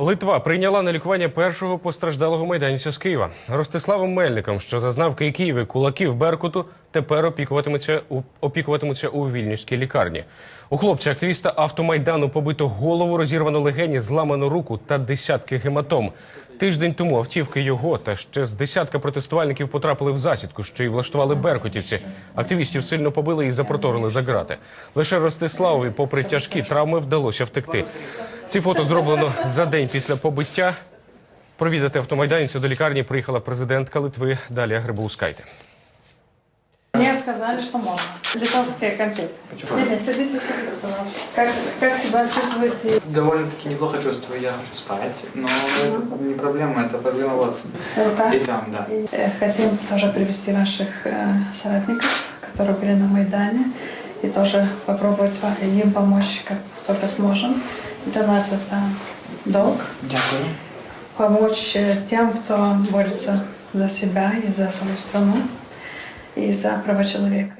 Литва прийняла на лікування першого постраждалого майданця з Києва. Ростиславом Мельником, що зазнав Києві кулаків Беркуту, тепер опікуватиметься опікуватимуться у вільнюській лікарні. У хлопця активіста автомайдану побито голову, розірвано легені, зламано руку та десятки гематом. Тиждень тому автівки його та ще з десятка протестувальників потрапили в засідку, що й влаштували беркутівці. Активістів сильно побили і запроторили за грати. Лише Ростиславові, попри тяжкі травми, вдалося втекти. Ці фото зроблено за день після побиття. Провідати автомайданця до лікарні приїхала президентка Литви Далія Грибоускайте. Мне сказали, что можно. Литовские конфеты. Нет, нет, садитесь, садитесь, пожалуйста. Как, как себя чувствуете? Довольно-таки неплохо чувствую, я хочу спать, но это не проблема, это проблема вот Рука? и там, да. И, э, Хотим тоже привести наших э, соратников, которые были на Майдане, и тоже попробовать ва- им помочь, как только сможем. Для нас это долг Дякую. помочь э, тем, кто борется за себя и за свою страну, и за права человека.